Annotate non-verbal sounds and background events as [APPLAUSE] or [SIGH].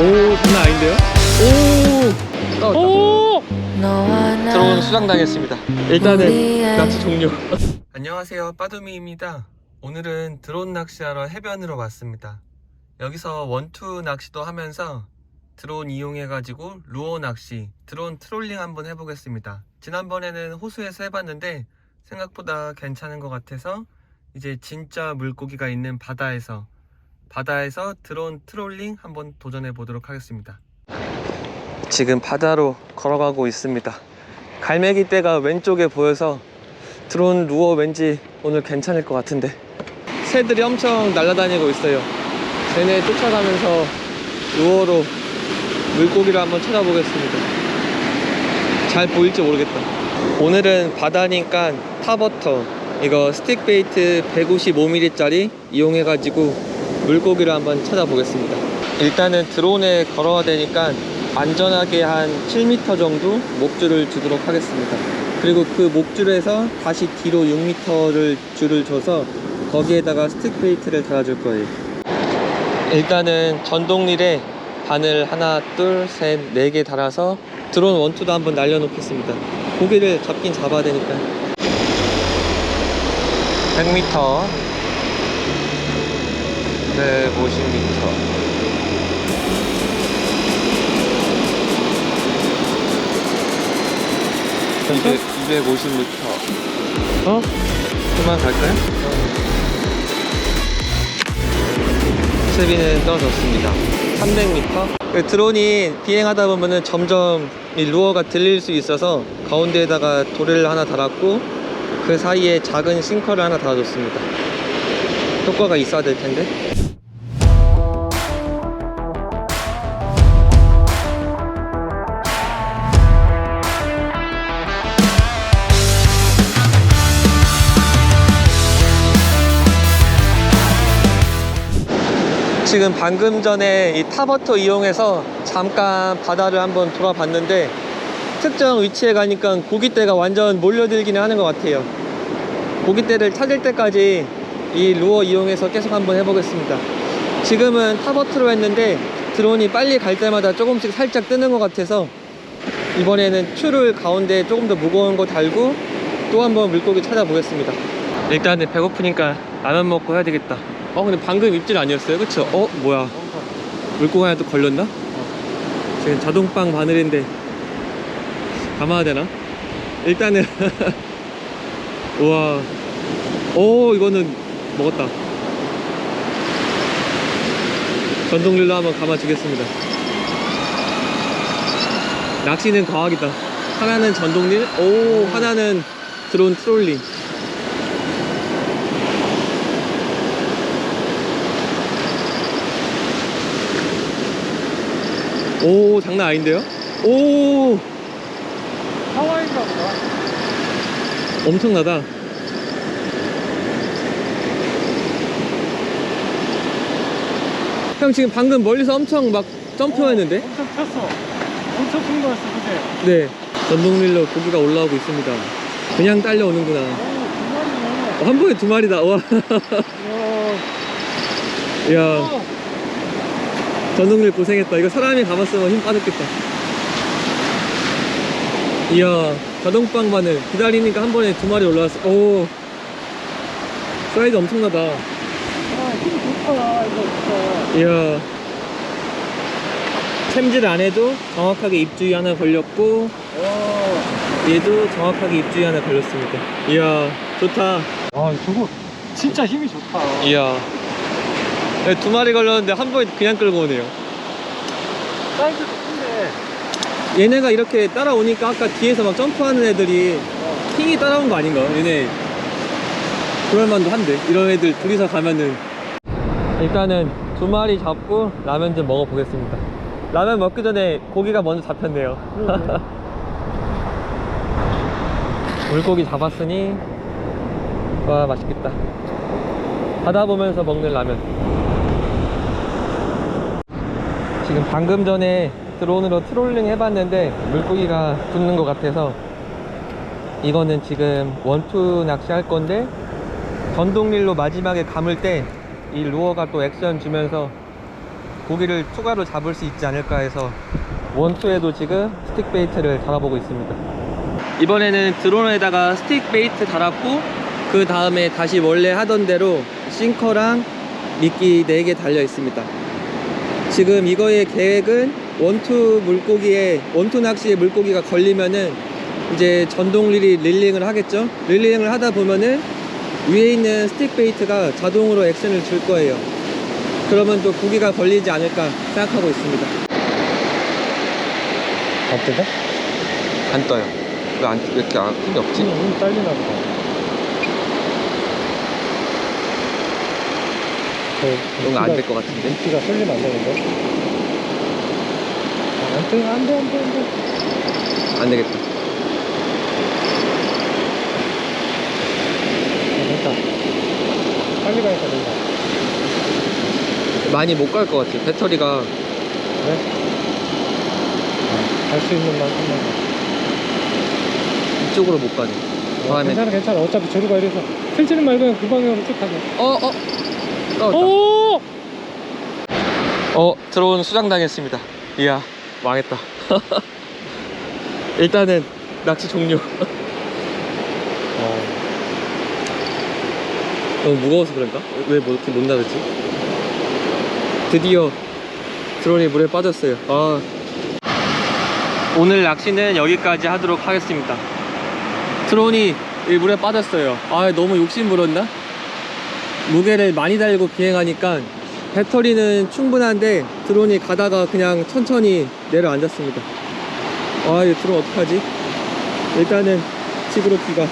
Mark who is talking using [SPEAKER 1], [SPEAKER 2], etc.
[SPEAKER 1] 오 장난 아닌데요? 오! 오! 들어온 수상당했습니다 일단은 낚시 종료 [LAUGHS] 안녕하세요 빠두미입니다 오늘은 드론 낚시하러 해변으로 왔습니다 여기서 원투 낚시도 하면서 드론 이용해가지고 루어 낚시, 드론 트롤링 한번 해보겠습니다 지난번에는 호수에서 해봤는데 생각보다 괜찮은 것 같아서 이제 진짜 물고기가 있는 바다에서 바다에서 드론 트롤링 한번 도전해 보도록 하겠습니다. 지금 바다로 걸어가고 있습니다. 갈매기 떼가 왼쪽에 보여서 드론 루어 왠지 오늘 괜찮을 것 같은데 새들이 엄청 날아다니고 있어요. 쟤네 쫓아가면서 루어로 물고기를 한번 찾아보겠습니다. 잘 보일지 모르겠다. 오늘은 바다니까 타버터 이거 스틱 베이트 155mm짜리 이용해가지고 물고기를 한번 찾아보겠습니다. 일단은 드론에 걸어야 되니까 안전하게 한 7m 정도 목줄을 주도록 하겠습니다. 그리고 그 목줄에서 다시 뒤로 6m를 줄을 줘서 거기에다가 스틱 베이트를 달아줄 거예요. 일단은 전동릴에 바늘 하나, 둘, 셋, 네 개 달아서 드론 원투도 한번 날려놓겠습니다. 고기를 잡긴 잡아야 되니까. 100m, 150m. 이제 250m. 어? 그만 갈까요? 세비는 떨어졌습니다. 300m. 그 드론이 비행하다 보면은 점점 이 루어가 들릴 수 있어서 가운데에다가 도래를 하나 달았고 그 사이에 작은 싱커를 하나 달아줬습니다. 효과가 있어야 될 텐데. 지금 방금 전에 이 타버터 이용해서 잠깐 바다를 한번 돌아봤는데 특정 위치에 가니까 고깃대가 완전 몰려들기는 하는 것 같아요. 고깃대를 찾을 때까지 이 루어 이용해서 계속 한번 해보겠습니다. 지금은 타버트로 했는데 드론이 빨리 갈 때마다 조금씩 살짝 뜨는 것 같아서 이번에는 큐를 가운데 조금 더 무거운 거 달고 또 한번 물고기 찾아보겠습니다. 일단은 배고프니까 라면 먹고 해야 되겠다. 어 근데 방금 입질 아니었어요? 그쵸? 어 뭐야. 물고기 하나 또 걸렸나? 지금 자동빵 바늘인데 감아야 되나? 일단은 [LAUGHS] 우와. 오 이거는 먹었다. 전동릴로 한번 감아주겠습니다. 낚시는 과학이다. 하나는 전동릴 오 하나는 드론 트롤링 오 장난 아닌데요? 오
[SPEAKER 2] 하와이인가 보다.
[SPEAKER 1] 엄청나다 형 지금 방금 멀리서 엄청 막 점프했는데
[SPEAKER 2] 엄청 쳤어. 엄청 큰 거였어, 그지?
[SPEAKER 1] 네 전동릴로 고기가 올라오고 있습니다 그냥 딸려오는구나
[SPEAKER 2] 오.
[SPEAKER 1] 어, 한 번에 두 마리다 와
[SPEAKER 2] 이야. [LAUGHS]
[SPEAKER 1] 전동릴 고생했다 이거 사람이 감았으면 힘 빠졌겠다 이야 자동빵 바늘 기다리니까 한 번에 두 마리 올라왔어 오 사이즈 엄청나다
[SPEAKER 2] 아, 힘 좋다, 이거 진짜.
[SPEAKER 1] 이야 챔질 안 해도 정확하게 입주위 하나 걸렸고
[SPEAKER 2] 와.
[SPEAKER 1] 얘도 정확하게 입주위 하나 걸렸습니다 이야 좋다
[SPEAKER 2] 아, 저거 진짜 힘이 좋다.
[SPEAKER 1] 이야 네, 두 마리 걸렸는데 한 번에 그냥 끌고 오네요
[SPEAKER 2] 사이즈도 큰데.
[SPEAKER 1] 얘네가 이렇게 따라오니까 아까 뒤에서 막 점프하는 애들이
[SPEAKER 2] 어.
[SPEAKER 1] 킹이 따라온 거 아닌가? 얘네 그럴만도 한데 이런 애들 둘이서 가면은 일단은 두 마리 잡고 라면 좀 먹어보겠습니다 라면 먹기 전에 고기가 먼저 잡혔네요. [LAUGHS] 물고기 잡았으니 와 맛있겠다 바다 보면서 먹는 라면 지금 방금 전에 드론으로 트롤링 해봤는데 물고기가 붙는 것 같아서 이거는 지금 원투 낚시할 건데 전동릴로 마지막에 감을 때 이 루어가 또 액션 주면서 고기를 추가로 잡을 수 있지 않을까 해서 원투에도 지금 스틱 베이트를 달아보고 있습니다. 이번에는 드론에다가 스틱 베이트 달았고 그 다음에 다시 원래 하던 대로 싱커랑 미끼 4개 달려 있습니다 지금 이거의 계획은 원투 물고기에 원투 낚시에 물고기가 걸리면은 이제 전동 릴이 릴링을 하겠죠 릴링을 하다 보면은 위에 있는 스틱 베이트가 자동으로 액션을 줄 거예요 그러면 또 고기가 걸리지 않을까 생각하고 있습니다
[SPEAKER 2] 안 뜨네?
[SPEAKER 1] 안 떠요 왜, 안, 왜 이렇게 안, 힘이 없지?
[SPEAKER 2] 힘 딸리나 보다.
[SPEAKER 1] 이건 안될 것 같은데
[SPEAKER 2] 미끼가 쏠리면 안 되는데? 아, 안 돼, 안 돼, 안 돼, 안 돼.
[SPEAKER 1] 안 되겠다
[SPEAKER 2] 아, 됐다. 빨리 가니까 된다.
[SPEAKER 1] 많이 못 갈 것 같아 배터리가
[SPEAKER 2] 그래? 갈수 있는 만큼만 가.
[SPEAKER 1] 이쪽으로 못 가네
[SPEAKER 2] 어, 괜찮아, 괜찮아. 어차피 저리 가 이래서. 틀지는 말고 그냥 그 방향으로 쭉 가자.
[SPEAKER 1] 어, 어. 떨어졌다.
[SPEAKER 2] 오!
[SPEAKER 1] 어, 드론 수장 당했습니다. 이야, 망했다. [LAUGHS] 일단은 낚시 종료. [LAUGHS]
[SPEAKER 2] 어.
[SPEAKER 1] 너무 무거워서 그런가? 왜뭐 이렇게 못 나르지? 드디어 드론이 물에 빠졌어요. 아. 오늘 낚시는 여기까지 하도록 하겠습니다. 드론이 이 물에 빠졌어요. 아, 너무 욕심 부렸나? 무게를 많이 달고 비행하니까 배터리는 충분한데 드론이 가다가 그냥 천천히 내려앉았습니다 아 이거 드론 어떡하지? 일단은 집으로 비가